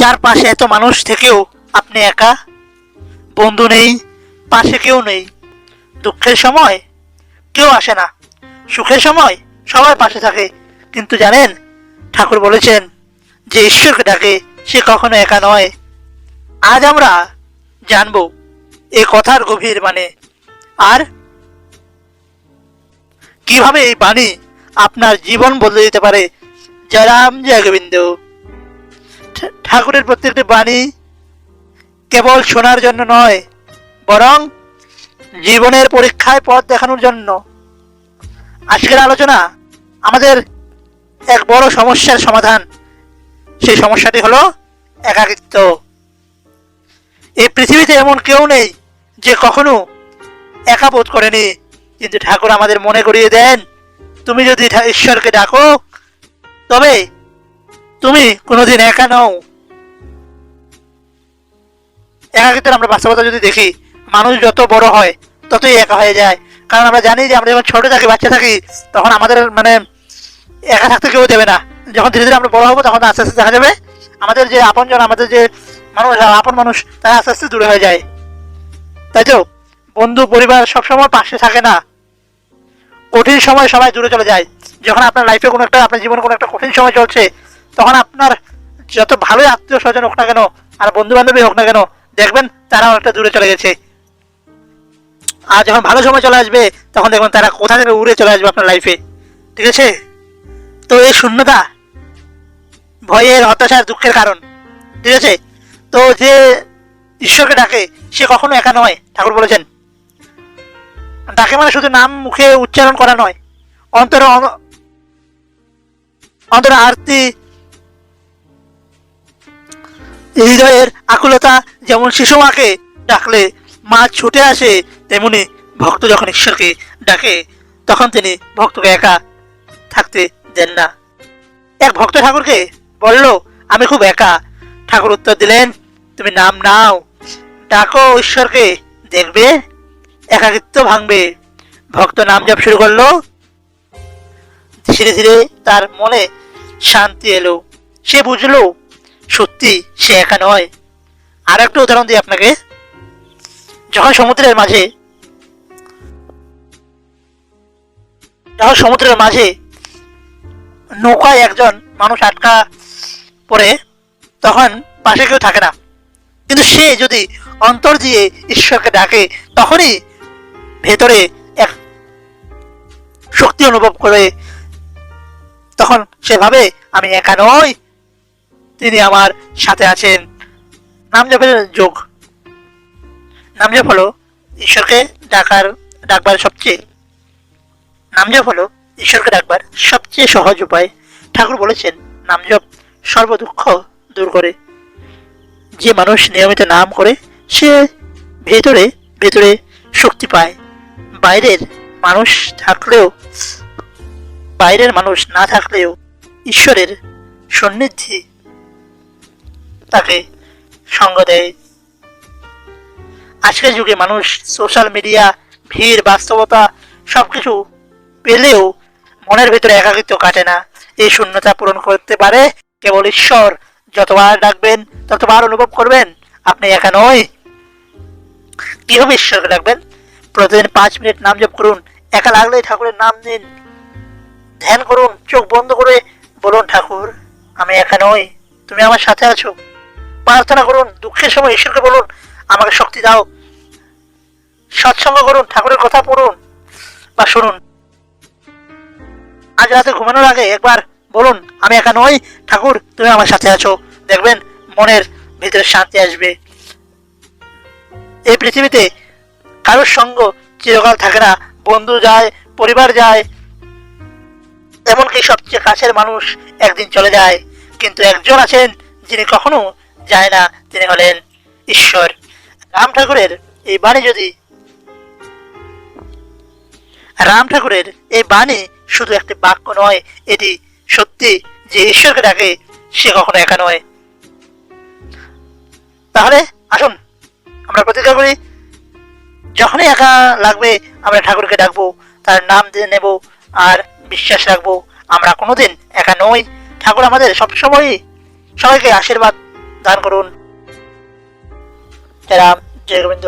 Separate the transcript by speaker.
Speaker 1: চারপাশে এত মানুষ থেকেও আপনি একা? বন্ধু নেই, পাশে কেউ নেই। দুঃখের সময় কেউ আসে না। সুখের সময় সবাই পাশে থাকে। কিন্তু জানেন, ঠাকুর বলেছেন যে ঈশ্বরকে ডাকে, সে কখনো একা নয়। আজ আমরা জানব এ কথার গভীর মানে। আর কীভাবে এই বাণী আপনার জীবন বদলে দিতে পারে? জয়রাম জয় গোবিন্দ। ঠাকুরের প্রত্যেকটি বাণী কেবল শোনার জন্য নয়, বরং জীবনের পরীক্ষায় পথ দেখানোর জন্য। আজকের আলোচনা আমাদের এক বড় সমস্যার সমাধান। সেই সমস্যাটি হলো একাকিত্ব। এই পৃথিবীতে এমন কেউ নেই যে কখনো একা বোধ করেনি। কিন্তু ঠাকুর আমাদের মনে করিয়ে দেন, তুমি যদি ঈশ্বরকে ডাকো, তবে তুমি কোনোদিন একা নও। একাকিত্বের আমরা বাস্তবতা যদি দেখি, মানুষ যত বড় হয়, ততই একা হয়ে যায়। কারণ আমরা জানি যে আমরা যখন ছোট থাকি, বাচ্চা থাকি, তখন আমাদের মানে একা থাকতে কেউ দেবে না। যখন ধীরে ধীরে আমরা বড় হব, তখন আস্তে আস্তে দেখা যাবে, আমাদের যে আপনজন, আমাদের যে মানুষ আপন মানুষ, তারা আস্তে আস্তে দূরে হয়ে যায়। তাই তো? বন্ধু, পরিবার সবসময় পাশে থাকে না। কঠিন সময় সবাই দূরে চলে যায়। যখন আপনার লাইফে কোনো একটা, আপনার জীবনে কোনো একটা কঠিন সময় চলছে তখন আপনার যত ভালোই আত্মীয় স্বজন হোক না কেন, আর বন্ধু বান্ধবী হোক না কেন, দেখবেন তারা অনেকটা দূরে চলে গেছে। আর যখন ভালো সময় চলে আসবে, তখন দেখবেন তারা কোথা থেকে উড়ে চলে আসবে আপনার লাইফে ঠিক আছে? তো এই শূন্যতা, ভয়ের, হতাশার, দুঃখের কারণ। ঠিক আছে? তো যে ঈশ্বরকে ডাকে, সে কখনো একা নয়, ঠাকুর বলেছেন। ডাকে মানে শুধু নাম মুখে উচ্চারণ করা নয়। অন্তরে অন- অন্তরে আরতি হৃদয়ের আকুলতা যেমন শিশু মাকে ডাকলে মা ছুটে আসে, তেমনি ভক্ত যখন ঈশ্বরকে ডাকে, তখন তিনি ভক্তকে একা থাকতে দেন না। এক ভক্ত ঠাকুরকে বলল, আমি খুব একা। ঠাকুর উত্তর দিলেন, তুমি নাম নাও। ডাকো, ঈশ্বরকে। দেখবে? একাকিত্ব ভাঙবে। ভক্ত নাম জপ শুরু করল। ধীরে ধীরে তার মনে শান্তি এলো। সে বুঝলো, সত্যি সে একা নয়। আর একটা উদাহরণ দিই আপনাকে। যখন সমুদ্রের মাঝে যখন সমুদ্রের মাঝে নৌকায় একজন মানুষ আটকা পড়ে, তখন পাশে কেউ থাকে না। কিন্তু সে যদি অন্তর দিয়ে ঈশ্বরকে ডাকে, তখনই ভেতরে এক শক্তি অনুভব করে। তখন সে ভাবে, আমি একা নই তিনি আমার সাথে আছেন। নাম জপের যোগ। নাম জপ হলো ঈশ্বরকে ডাকার, ডাকবার সবচেয়ে নাম জপ হলো ঈশ্বরকে ডাকবার সবচেয়ে সহজ উপায়। ঠাকুর বলেছেন, নাম জপ সর্বদুঃখ দূর করে। যে মানুষ নিয়মিত নাম করে, সে ভেতরে ভেতরে শক্তি পায়। বাইরের মানুষ থাকলেও বাইরের মানুষ না থাকলেও ঈশ্বরের সন্নিধি তাকে সঙ্গ দেয়। আজকের যুগে মানুষ সোশ্যাল মিডিয়া ভিড়, বাস্তবতা সবকিছু পেলেও মনের ভেতরে একাকিত্ব কাটে না। এই শূন্যতা পূরণ করতে পারে কেবল ঈশ্বর। যতবার ডাকবেন, ততবার অনুভব করবেন, আপনি একা নয় কীভাবে ঈশ্বরকে ডাকবেন? প্রতিদিন পাঁচ মিনিট নাম জপ করুন, একা লাগলেই ঠাকুরের নাম নিন। ধ্যান করুন, চোখ বন্ধ করে বলুন, ঠাকুর, আমি একা নই, তুমি আমার সাথে আছো। প্রার্থনা করুন, দুঃখের সময় ঈশ্বরকে বলুন, আমাকে শক্তি দাও। সৎসঙ্গ করুন, ঠাকুরের কথা পড়ুন বা শুনুন। আজ রাতে ঘুমানোর আগে একবার বলুন, আমি একা নই, ঠাকুর, তুমি আমার সাথে আছো। দেখবেন, মনের ভিতরে শান্তি আসবে। এই পৃথিবীতে কারোর সঙ্গ চিরকাল থাকে না। বন্ধু যায়, পরিবার যায়, এমনকি সবচেয়ে কাছের মানুষ একদিন চলে যায়। কিন্তু একজন আছেন যিনি কখনো যায় না। তিনি হলেন ঈশ্বর। রাম ঠাকুরের এই বাণী যদি রাম ঠাকুরের এই বাণী শুধু একটি বাক্য নয়, এটি সত্যি যে ঈশ্বরকে ডাকে, সে কখনো একা নয়। তাহলে আসুন, আমরা প্রতিজ্ঞা করি, যখনই একা লাগবে, আমরা ঠাকুরকে ডাকবো, তার নাম দিয়ে নেব আর বিশ্বাস রাখব, আমরা কোনোদিন একা নই। ঠাকুর আমাদের সবসময়ই সবাইকে আশীর্বাদ দান করুন। রাম জয় গোবিন্দ।